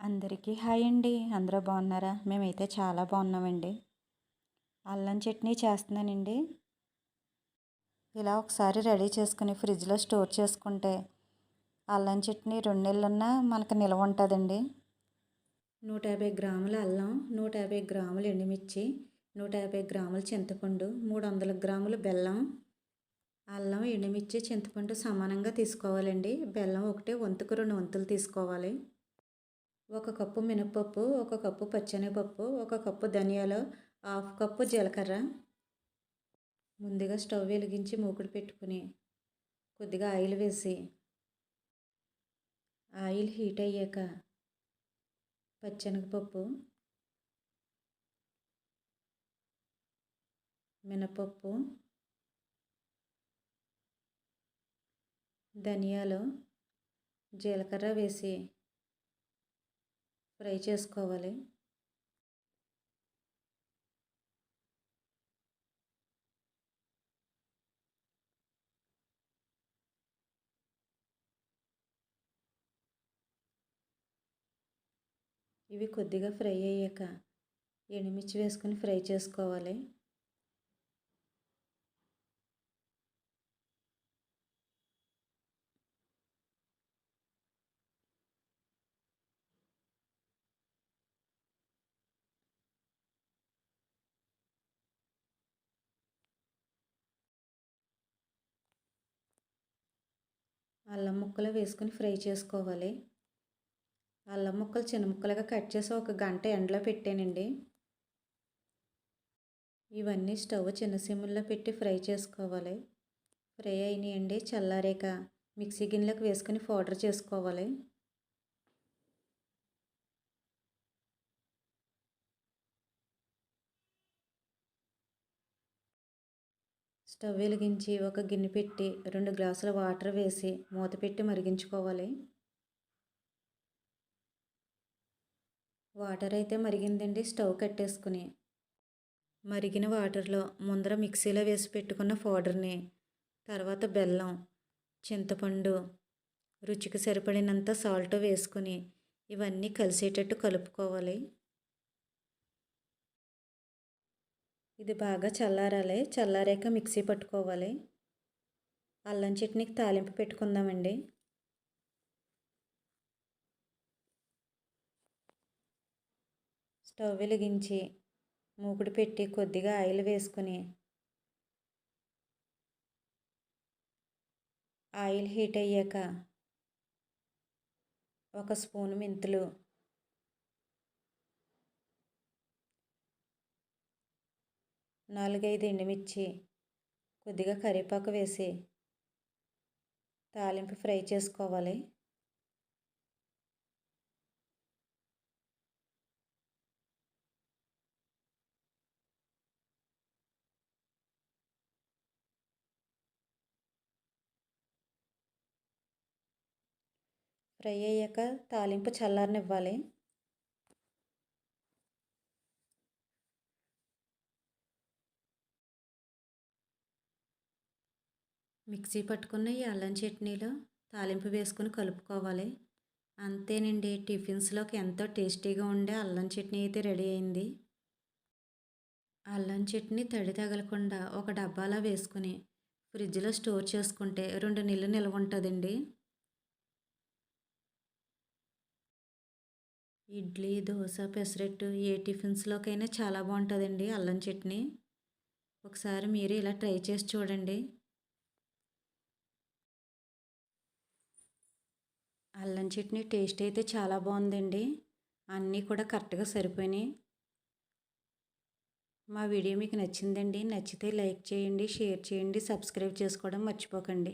అందరికీ హాయ్ అండి. అందరూ బాగున్నారా? మేమైతే చాలా బాగున్నామండి. అల్లం చట్నీ చేస్తున్నానండి. ఇలా ఒకసారి రెడీ చేసుకుని ఫ్రిడ్జ్లో స్టోర్ చేసుకుంటే అల్లం చట్నీ రెండు నెలలున్నా మనకు నిల్వ ఉంటుందండి. నూట యాభై గ్రాముల అల్లం నూట యాభై గ్రాములు ఎండుమిర్చి నూట యాభై గ్రాముల చింతపండు మూడు వందల గ్రాముల బెల్లం. అల్లం ఎండుమిర్చి చింతపండు సమానంగా తీసుకోవాలండి. బెల్లం ఒకటి వంతుకు రెండు వంతులు తీసుకోవాలి. ఒక కప్పు మినపప్పు ఒక కప్పు పచ్చెనగపప్పు ఒక కప్పు ధనియాలు హాఫ్ కప్పు జీలకర్ర. ముందుగా స్టవ్ వెలిగించి మూకుడు పెట్టుకుని కొద్దిగా ఆయిల్ వేసి ఆయిల్ హీట్ అయ్యాక పచ్చెనగపప్పు మినపప్పు ధనియాలు జీలకర్ర వేసి ఫ్రై చేసుకోవాలి. ఇవి కొద్దిగా ఫ్రై అయ్యాక ఎండుమిర్చి వేసుకొని ఫ్రై చేసుకోవాలి. అల్లం ముక్కలు వేసుకొని ఫ్రై చేసుకోవాలి. అల్లం ముక్కలు చిన్న ముక్కలుగా కట్ చేసి ఒక గంట ఎండలో పెట్టానండి. ఇవన్నీ స్టవ్ చిన్న సిమ్ముల్లో పెట్టి ఫ్రై చేసుకోవాలి. ఫ్రై అయినాయండి చల్లారాక మిక్సీ గిన్నెలకు వేసుకొని పౌడర్ చేసుకోవాలి. స్టవ్ వెలిగించి ఒక గిన్నె పెట్టి రెండు గ్లాసుల వాటర్ వేసి మూత పెట్టి మరిగించుకోవాలి. వాటర్ అయితే మరిగిందండి స్టవ్ కట్టేసుకుని. మరిగిన వాటర్లో ముందర మిక్సీలో వేసి పెట్టుకున్న పౌడర్ని తర్వాత బెల్లం చింతపండు రుచికి సరిపడినంత సాల్ట్ వేసుకుని ఇవన్నీ కలిసేటట్టు కలుపుకోవాలి. ఇది బాగా చల్లారాలి. చల్లారాక మిక్సీ పట్టుకోవాలి. అల్లం చట్నీకి తాలింపు పెట్టుకుందామండి. స్టవ్ వెలిగించి మూకుడు పెట్టి కొద్దిగా ఆయిల్ వేసుకుని ఆయిల్ హీట్ అయ్యాక ఒక స్పూన్ మెంతులు నాలుగైదు ఎండుమిర్చి కొద్దిగా కరివేపాకు వేసి తాలింపు ఫ్రై చేసుకోవాలి. ఫ్రై అయ్యాక తాలింపు చల్లారనివ్వాలి. మిక్సీ పట్టుకున్న ఈ అల్లం చట్నీలో తాలింపు వేసుకుని కలుపుకోవాలి. అంతేనండి టిఫిన్స్లోకి ఎంతో టేస్టీగా ఉండే అల్లం చట్నీ అయితే రెడీ అయింది. అల్లం చట్నీ తడి తగలకుండా ఒక డబ్బాలో వేసుకుని ఫ్రిడ్జ్లో స్టోర్ చేసుకుంటే రెండు నెలలు నిల్వ ఉంటుందండి. ఇడ్లీ దోశ పెసరట్టు ఏ టిఫిన్స్లోకైనా చాలా బాగుంటుందండి అల్లం చట్నీ. ఒకసారి మీరు ఇలా ట్రై చేసి చూడండి. అల్లం చట్నీ టేస్ట్ అయితే చాలా బాగుందండి. అన్నీ కూడా కరెక్ట్గా సరిపోయినాయి. మా వీడియో మీకు నచ్చిందండి నచ్చితే లైక్ చేయండి షేర్ చేయండి సబ్స్క్రైబ్ చేసుకోవడం మర్చిపోకండి.